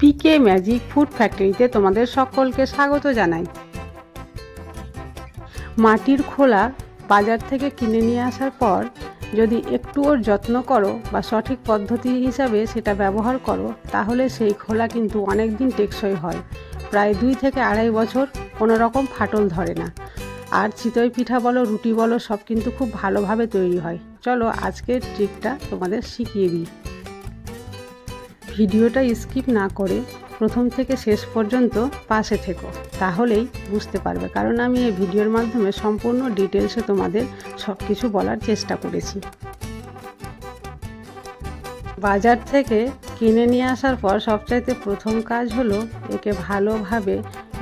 পিকে magic food ফ্যাক্টরিতে তোমাদের সকলকে স্বাগত জানাই। মাটির খোলা বাজার থেকে কিনে নিয়ে আসার পর যদি একটু ওর যত্ন করো বা সঠিক পদ্ধতি হিসাবে সেটা ব্যবহার করো, তাহলে সেই খোলা কিন্তু অনেক দিন টেকসই হয়। প্রায় দুই থেকে আড়াই বছর কোনো রকম ফাটল ধরে না। আর চিতই পিঠা বলো, রুটি বলো, সব কিন্তু খুব ভালোভাবে তৈরি হয়। চলো আজকের ট্রিকটা তোমাদের শিখিয়ে দিই। ভিডিওটা স্কিপ না করে প্রথম থেকে শেষ পর্যন্ত পাশে থেকো, তাহলেই বুঝতে পারবে, কারণ আমি এই ভিডিওর মাধ্যমে সম্পূর্ণ ডিটেলসে তোমাদের সব কিছু বলার চেষ্টা করেছি। বাজার থেকে কিনে নিয়ে আসার পর সবচাইতে প্রথম কাজ হলো একে ভালোভাবে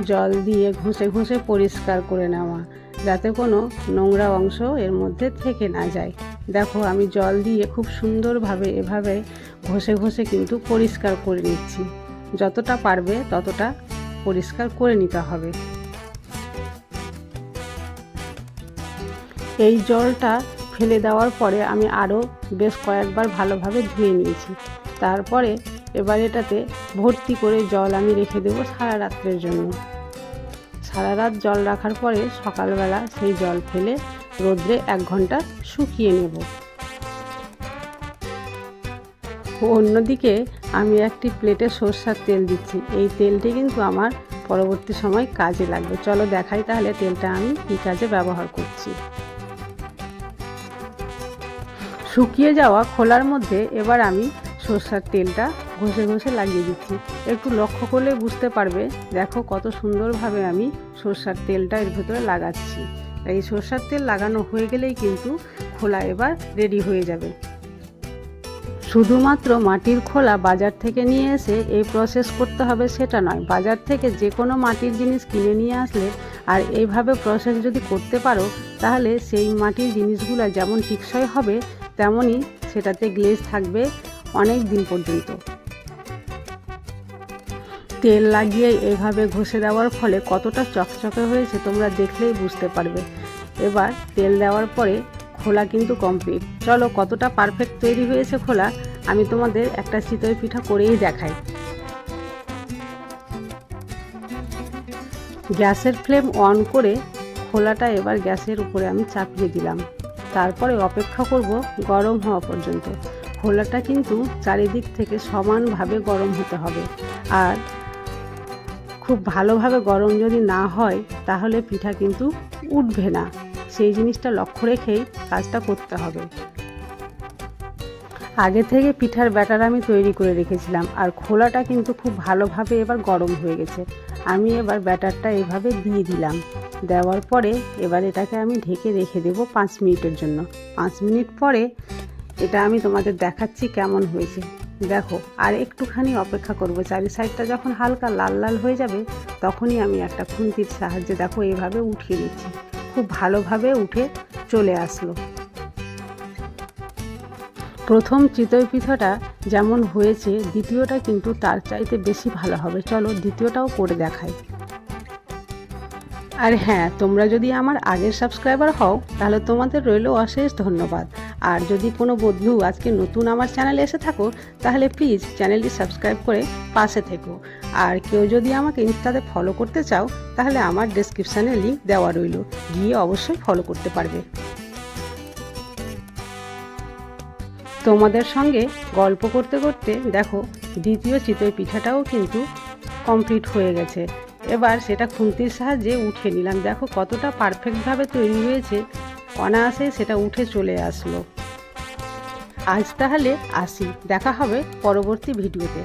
জল দিয়ে ঘষে ঘষে পরিষ্কার করে নেওয়া, যাতে কোনো নোংরা অংশ এর মধ্যে থেকে না যায়। দেখো, আমি জল দিয়ে খুব সুন্দরভাবে এভাবে ঘষে ঘষে কিন্তু পরিষ্কার করে নিচ্ছি। যতটা পারবে ততটা পরিষ্কার করে নিতে হবে। এই জলটা ফেলে দেওয়ার পরে আমি আরও বেশ কয়েকবার ভালোভাবে ধুয়ে নিয়েছি। তারপরে এবার এটাতে ভর্তি করে জল আমি রেখে দেবো সারা রাত্রের জন্য। সারা রাত জল রাখার পরে সকালবেলা সেই জল ফেলে রোদ্রে এক ঘণ্টা শুকিয়ে নেব। অন্যদিকে আমি একটি প্লেটে সর্ষার তেল দিচ্ছি। এই তেলটি কিন্তু আমার পরবর্তী সময় কাজে লাগবে। চলো দেখাই তাহলে তেলটা আমি কী কাজে ব্যবহার করছি। শুকিয়ে যাওয়া খোলার মধ্যে এবার আমি সর্ষার তেলটা ঘষে ঘষে লাগিয়ে দিচ্ছি। একটু লক্ষ্য করলে বুঝতে পারবে, দেখো কত সুন্দরভাবে আমি সর্ষার তেলটা এর ভেতরে লাগাচ্ছি। এই সর্ষার তেল লাগানো হয়ে গেলেই কিন্তু খোলা এবার রেডি হয়ে যাবে। শুধুমাত্র মাটির খোলা বাজার থেকে নিয়ে এসে এই প্রসেস করতে হবে সেটা নয়, বাজার থেকে যে কোনো মাটির জিনিস কিনে নিয়ে আসলে আর এইভাবে প্রসেস যদি করতে পারো, তাহলে সেই মাটির জিনিসগুলো যেমন টিকসই হবে, তেমনই সেটাতে গ্লেজ থাকবে অনেক দিন পর্যন্ত। তেল লাগিয়ে এভাবে ঘষে দেওয়ার ফলে কতটা চকচকে হয়েছে তোমরা দেখলেই বুঝতে পারবে। এবার তেল দেওয়ার পরে খোলা কিন্তু কমপ্লিট চলো, কতটা পারফেক্ট তৈরি হয়েছে খোলা, আমি তোমাদের একটা চিতই পিঠা করেই দেখাই। গ্যাসের ফ্লেম অন করে খোলাটা এবার গ্যাসের উপরে আমি চাপিয়ে দিলাম। তারপরে অপেক্ষা করব গরম হওয়া পর্যন্ত। খোলাটা কিন্তু চারিদিক থেকে সমানভাবে গরম হতে হবে। আর খুব ভালোভাবে গরম যদি না হয়, তাহলে পিঠা কিন্তু উঠবে না। সেই জিনিসটা লক্ষ্য রেখেই কাজটা করতে হবে। আগে থেকে পিঠার ব্যাটার আমি তৈরি করে রেখেছিলাম আর খোলাটা কিন্তু খুব ভালোভাবে এবার গরম হয়ে গেছে। আমি এবার ব্যাটারটা এভাবে দিয়ে দিলাম। দেওয়ার পরে এবার এটাকে আমি ঢেকে রেখে দেবো পাঁচ মিনিটের জন্য। পাঁচ মিনিট পরে এটা আমি তোমাদের দেখাচ্ছি কেমন হয়েছে। দেখো, আর একটুখানি অপেক্ষা করব। চারি সাইডটা যখন হালকা লাল লাল হয়ে যাবে, তখনই আমি একটা খুন্তির সাহায্যে দেখো এভাবে উঠিয়ে দিচ্ছি খুব ভালোভাবে উঠে চলে আসলো। প্রথম চিতই পিঠাটা যেমন হয়েছে, দ্বিতীয়টা কিন্তু তার চাইতে বেশি ভালো হবে। চলো দ্বিতীয়টাও করে দেখাই। আর হ্যাঁ তোমরা যদি আমার আগের সাবস্ক্রাইবার হও, তাহলে তোমাদের রইল অশেষ ধন্যবাদ। আর যদি কোনো বন্ধু আজকে নতুন আমার চ্যানেলে এসে থাকো, তাহলে প্লিজ চ্যানেলটি সাবস্ক্রাইব করে পাশে থেকো। আর কেউ যদি আমাকে ইনস্টাতে ফলো করতে চাও, তাহলে আমার ডেসক্রিপশানে লিঙ্ক দেওয়া রইল। গিয়ে অবশ্যই ফলো করতে পারবে। তোমাদের সঙ্গে গল্প করতে করতে দেখো, দ্বিতীয় চিতই পিঠাটাও কিন্তু কমপ্লিট হয়ে গেছে। এবার সেটা খুন্তির সাহায্যে উঠে নিলাম। দেখো কতটা পারফেক্টভাবে তৈরি হয়েছে। অনায়াসে সেটা উঠে চলে আসলো। আজ তাহলে আসি। দেখা হবে পরবর্তী ভিডিওতে